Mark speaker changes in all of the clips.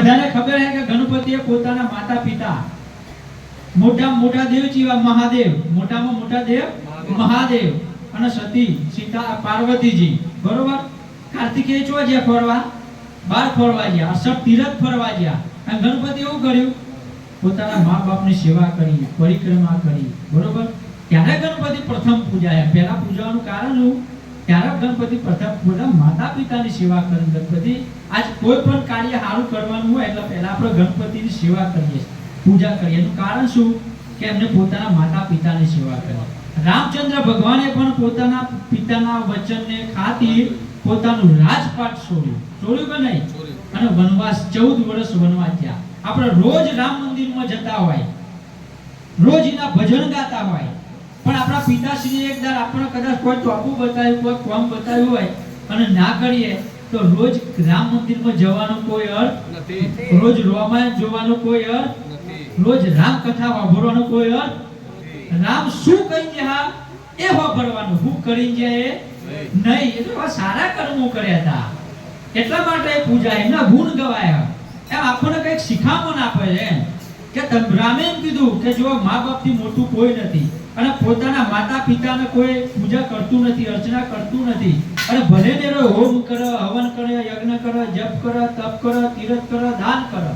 Speaker 1: બધાને ખબર છે કે ગણપતિએ પોતાના માતા પિતા મોટા મોટા દેવ જેવા મહાદેવ, મોટામાં મોટા દેવ મહાદેવ અને સતી, સીતા, પાર્વતીજી. બરોબર? કાર્તિકેય ચો જ્યાં ફરવા? બાર ફરવા ગયા અસર તીરથ ફરવા ગયા અને ગણપતિ એવું કર્યું? પોતાના મા બાપની સેવા કરી, પરિક્રમા કરી. બરોબર? ત્યારે ગણપતિ પ્રથમ પૂજાયા. પહેલા પૂજાવાનું કારણ શું? ત્યારે ગણપતિ પ્રથમ પૂર્ણ માતા પિતાની સેવા કરે ગણપતિ આજ કોઈ પણ કાર્ય સારું કરવાનું હોય એટલે પહેલા આપણે ગણપતિની સેવા કરીએ પૂજા કરીએ. એનું કારણ શું? કે એમને પોતાના માતા પિતાની સેવા કરી રામચંદ્ર ભગવાને પણ પોતાના પિતાના વચનને ખાતી પોતાનું રાજપાટ છોડ્યું. છોડ્યું કે નહીં? અને વનવાસ ચૌદ વર્ષ વનવાસ થયા. આપણે રોજ રામ મંદિરમાં જતા હોય. રોજ એના ભજન ગાતા હોય. પણ આપણા પિતાશ્રી એક દાર આપણને કદાચ કોઈ ચોપું બતાવ્યું કોઈ ફોર્મ બતાવ્યું હોય અને ના કરીએ તો રોજ રામ મંદિરમાં જવાનો કોઈ અર્થ
Speaker 2: નથી.
Speaker 1: રોજ રામાયણ જોવાનો કોઈ અર્થ રોજ રામ કથા વાંભળવાનો કોઈ અર્થ રામ શું કહી ગયા? એ વાપરવાનું. હું કરી જાય નહીં. એટલે સારા કર્મો કર્યા હતા. એટલા માટે પૂજા એમના ગુણ ગવાયા. એમ આપણને કંઈક શિખામણ આપે છે એમ. કે એમ કીધું કે જો મા બાપથી મોટું કોઈ નથી અને પોતાના માતા પિતાને કોઈ પૂજા કરતું નથી, અર્ચના કરતું નથી, અને ભલે ને હોમ કરે, હવન કરે, યજ્ઞ કરે, જપ કરે, તપ કરે, તીરથ કરે, દાન કરે,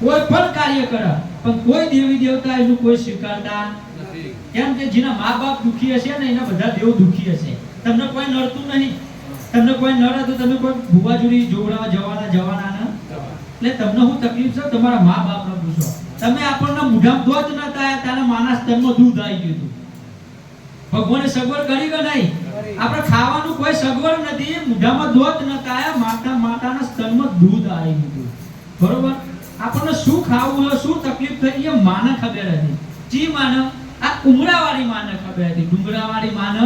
Speaker 1: કોઈ પણ કાર્ય કરે, પણ કોઈ દેવી દેવતા એનું કોઈ સ્વીકારતા
Speaker 2: નથી.
Speaker 1: કેમ કે જેના મા બાપ દુખી હશે ને એના બધા દેવ દુખી હશે. તમને કોઈ નડતું નહીં. તમને કોઈ નડે તો તમે કોઈ ભૂવાજુરી જોડી જવાના જવાના એટલે તમને હું તકલીફ છે? તમારા મા બાપને પૂછો. તમે આપણને મુઢામાં દોત નતા આયા તારા માના સ્તનમાં દૂધ આવી ગયું હતું. ભગવાને સગવડ કરી કે નહીં? આપણે ખાવાનું કોઈ સગવડ નથી મુઢામાં દોત નતા આયા માતા માતાના સ્તનમાં દૂધ આવી ગયું બરોબર? આપણને શું ખાવું હોય શું તકલીફ થઈ એ માને ખબર હતી. જી માને? આ ઉમરાવાળી માને ખબર હતી. ડુંગરાવાળી માને?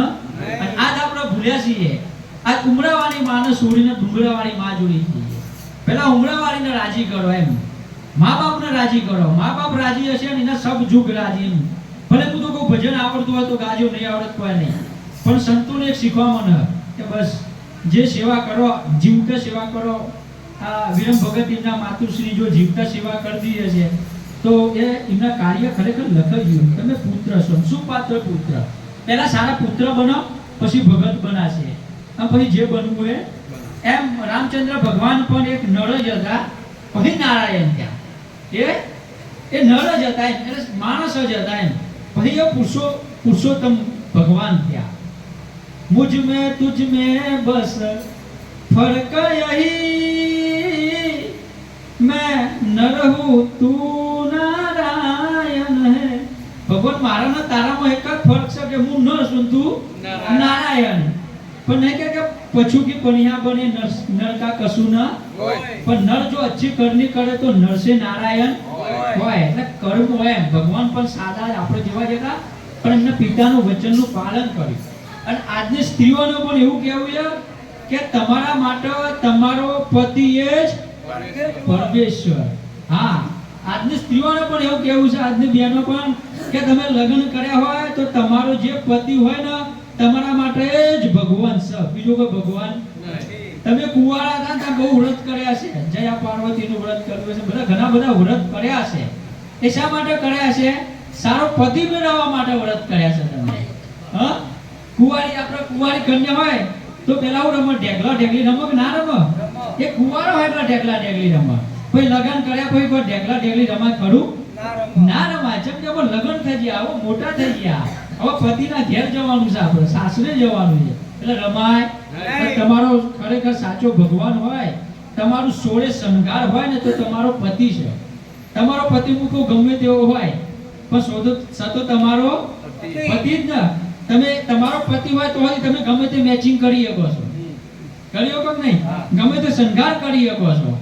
Speaker 1: અને આજ આપણે ભૂલ્યા છીએ. આ ઉમરાવાળી માને છોડીને ડુંગરાવાળી માં જોડી પહેલા ઉમરાવાળીને રાજી કરો એમ. મા બાપને રાજી કરો. મા બાપ રાજી હશે ને એના સબ જુગ રાજી ભલે હું તો કોઈ ભજન આવડતું હોય તો ગાજો, નહીં આવડત કોઈ નહીં. પણ સંતોને એક શીખવા મને કે બસ જે સેવા કરો, જીવતા સેવા કરો. આ વિરમ ભગત એમના માતુશ્રી જો જીવતા સેવા કરતી હશે તો એ એમના કાર્ય ખરેખર લખાઈ ગયું તમે પુત્ર છો. પાત્ર પુત્ર? પહેલા સારા પુત્ર બનો, પછી ભગત બનાશે. અને પછી જે બનવું એ એમ રામચંદ્ર ભગવાન પણ એક નળ જ હતા. પછી નારાયણ ત્યાં એ એ નળ જ હતા એમ એટલે માણસ જ હતા એમ. પછી એ પુરુષો પુરુષોત્તમ ભગવાન થયા. મુજ મેં તુજ મેં બસ ફરક યહી. મેં ન રહું તું નારાયણ હે. ભગવાન મારાના તારામાં એક જ ફરક છે કે હું ન છું તું
Speaker 2: નારાયણ.
Speaker 1: પણ નહીં કે પછું કે પનિયા બને નર કા કશું ના
Speaker 2: હોય.
Speaker 1: પણ નર જો અચ્છી કરની કરે તો નરસે નારાયણ
Speaker 2: હોય.
Speaker 1: એટલે કર્મ હોય એમ. ભગવાન પણ સાદા આપણે જેવા જ પણ એમના પિતાનું વચનનું પાલન કર્યું અને આજની સ્ત્રીઓને પણ એવું કહેવું છે કે તમારા માટે તમારો પતિ એ જ પરમેશ્વર હા આજની સ્ત્રીઓને પણ એવું કહેવું છે આજની બહેનો પણ કે તમે લગ્ન કર્યા હોય તો તમારો જે પતિ હોય ને તમારા માટે જ ભગવાન છે. બીજો કોઈ ભગવાન તમે કુવાળા હતા ત્યાં બહુ વ્રત કર્યા છે. જયા પાર્વતીનું વ્રત કર્યું છે બધા ઘણા બધા વ્રત કર્યા છે. એ શા માટે કર્યા છે? સારો પતિ મેળવવા માટે વ્રત કર્યા છે તમે હા? કુંવારી આપણે કુવારી કન્યા હોય તો પેલા હું રમત ઢેકલા ઢેકલી રમો કે ના રમો એ કુવારો હોય એટલે ઢેકલા ઢેકલી રમો કોઈ લગન કર્યા કોઈ કોઈ ઢેકલા ઢેકલી રમાય ખરું? ના રમાય. જેમ કે લગ્ન થઈ ગયા આવો મોટા થઈ ગયા. હવે પતિના ઘેર જવાનું છે આપણે સાસરે જવાનું છે. એટલે રમાય તમારો ખરેખર સાચો ભગવાન હોય તમારું સોળે શણગાર હોય ને તો તમારો પતિ છે. તમારો પતિ મૂકો ગમે તેવો હોય પણ શોધો સતો તમારો
Speaker 2: પતિ.
Speaker 1: જ ને. તમે તમારો પતિ હોય તો તમે ગમે તે મેચિંગ કરી શકો છો. કરી શકો નહીં? ગમે તે શણગાર કરી શકો છો.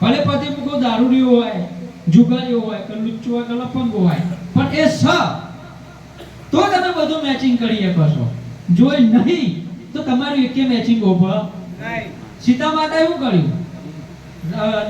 Speaker 1: ભલે પતિ મૂકો દારૂડિયો હોય જુગારીઓ હોય કે લુચ્ચો હોય કે લફંગો હોય પણ એ સ તો તમે બધું મેચિંગ કરી શકો છો. જો નહીં તો તમારું એકે મેચિંગ ઓભ સીતા માતા એવું કર્યું?